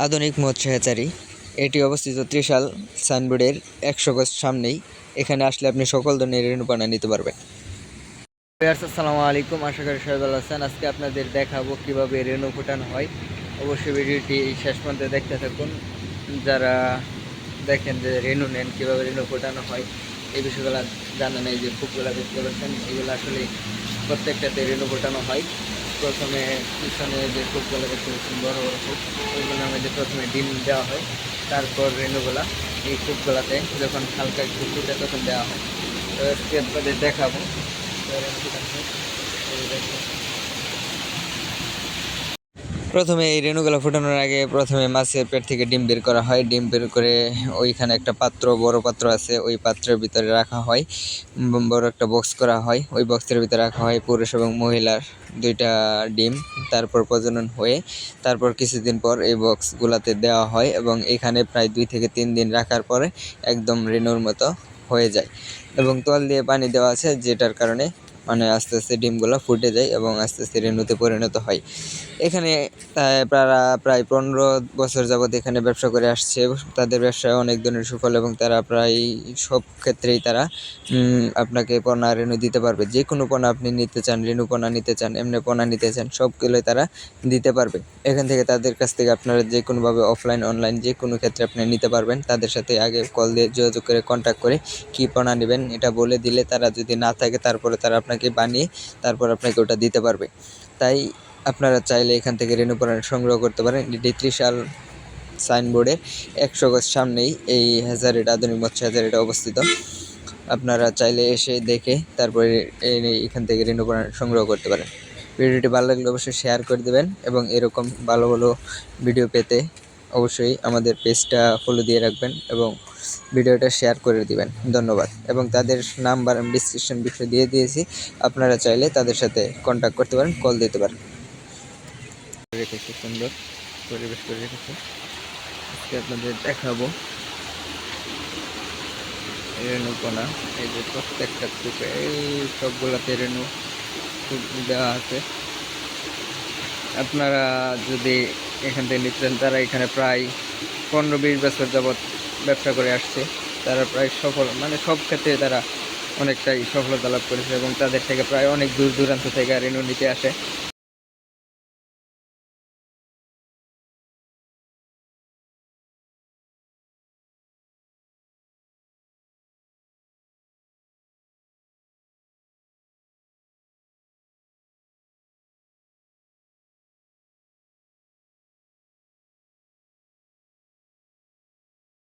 আধুনিক মৎস্য হ্যাচারি এটি অবস্থিত ত্রিশাল সাইনবোর্ডের একশো গজ সামনেই। এখানে আসলে আপনি সকল ধরনের রেণুপানা নিতে পারবেন। আসসালামু আলাইকুম। আশা করি সবাই ভালো আজকে আপনাদের দেখাবো কীভাবে রেণু ফোটানো হয়। অবশ্যই ভিডিওটি শেষ পর্যন্ত দেখতে থাকুন। যারা দেখেন যে রেণু নেন, কীভাবে রেণু ফোটানো হয়, এই বিষয়গুলো জানা নেই যে ফুকগুলো দেখতে পাচ্ছেন, এগুলো আসলে প্রত্যেকটাতে রেণু ফোটানো হয়। প্রথমে পিছনে যে ফুটগুলো দেখতে পাচ্ছেন বড় বড় ফুক ওইগুলোর প্রথমে ডিম দেওয়া হয়, তারপর রেণুগুলা। এই ফুটগুলাতে যখন হালকা একটু ফুটে তখন দেওয়া হয়। তো আজকে দেখাবো তো রেণু ফোটানো হয়। এই দেখুন। প্রথমে এই রেণুগুলো ফোটানোর আগে প্রথমে মাছের পেট থেকে ডিম বের করা হয়। ডিম বের করে ওইখানে একটা পাত্র, বড় পাত্র আছে, ওই পাত্রের ভিতরে রাখা হয়। বড় একটা বক্স করা হয়। ওই বক্সের ভিতরে রাখা হয় পুরুষ এবং মহিলার দুইটা ডিম। তারপর প্রজনন হয়ে তারপর কিছুদিন পর এই বক্সগুলাতে দেওয়া হয় এবং এখানে প্রায় দুই থেকে তিন দিন রাখার পরে একদম রেণুর মতো হয়ে যায়। এবং তল দিয়ে পানি দেওয়া আছে, যেটার কারণে মানে আস্তে আস্তে ডিমগুলো ফুটে যায় এবং আস্তে আস্তে রেণুতে পরিণত হয়। এখানে তারা প্রায় পনেরো বছর যাবৎ এখানে ব্যবসা করে আসছে। তাদের ব্যবসায় অনেক ধরনের সুফল এবং তারা প্রায় সব ক্ষেত্রেই তারা আপনাকে পণা রেণু দিতে পারবে। যে কোনো পণা আপনি নিতে চান, রেণু পণা নিতে চান, এমনি পণা নিতে চান সবগুলোই তারা দিতে পারবে। এখান থেকে তাদের কাছ থেকে আপনারা যে কোনোভাবে অফলাইন, অনলাইন যে কোনো ক্ষেত্রে আপনি নিতে পারবেন। তাদের সাথে আগে কল দিয়ে যোগাযোগ করে কন্ট্যাক্ট করে কী পণা নেবেন, এটা বলে দিলে তারা যদি না থাকে, তারপরে তারা আপনাকে বানিয়ে তারপর আপনাকে ওটা দিতে পারবে। তাই আপনারা চাইলে এখান থেকে রেণু পণা সংগ্রহ করতে পারেন। এটি ত্রিশাল সাইনবোর্ডের একশো গজ সামনেই এই হ্যাজারিটা আধুনিক মৎস্য হ্যাজারিটা অবস্থিত। আপনারা চাইলে এসে দেখে তারপরে এখান থেকে রেণু পণা সংগ্রহ করতে পারেন। ভিডিওটি ভালো লাগলে অবশ্যই শেয়ার করে দেবেন এবং এরকম ভালো ভালো ভিডিও পেতে অবশ্যই আমাদের পেজটা ফলো দিয়ে রাখবেন এবং ভিডিওটা শেয়ার করে দিবেন। ধন্যবাদ। এবং তাদের নাম্বার আমি ডিসক্রিপশন বিষয়ে দিয়ে দিয়েছি। আপনারা চাইলে তাদের সাথে কন্ট্যাক্ট করতে পারেন কল দিতে পারেন। সুন্দর পরিবেশ করে রেখেছি। আজকে আপনাদের দেখাবো। রেণুপনা এই যে প্রত্যেকটা কূপে, এই সবগুলাতে রেণু কূপ দেওয়া আছে। আপনারা যদি এখান থেকে নিচ্ছেন তারা এখানে প্রায় পনেরো বিশ বছর যাবৎ ব্যবসা করে আসছে। তারা প্রায় সফল মানে সব ক্ষেত্রে তারা অনেকটাই সফলতা লাভ করেছে এবং তাদের থেকে প্রায় অনেক দূর দূরান্ত থেকে রেণু নিতে আসে।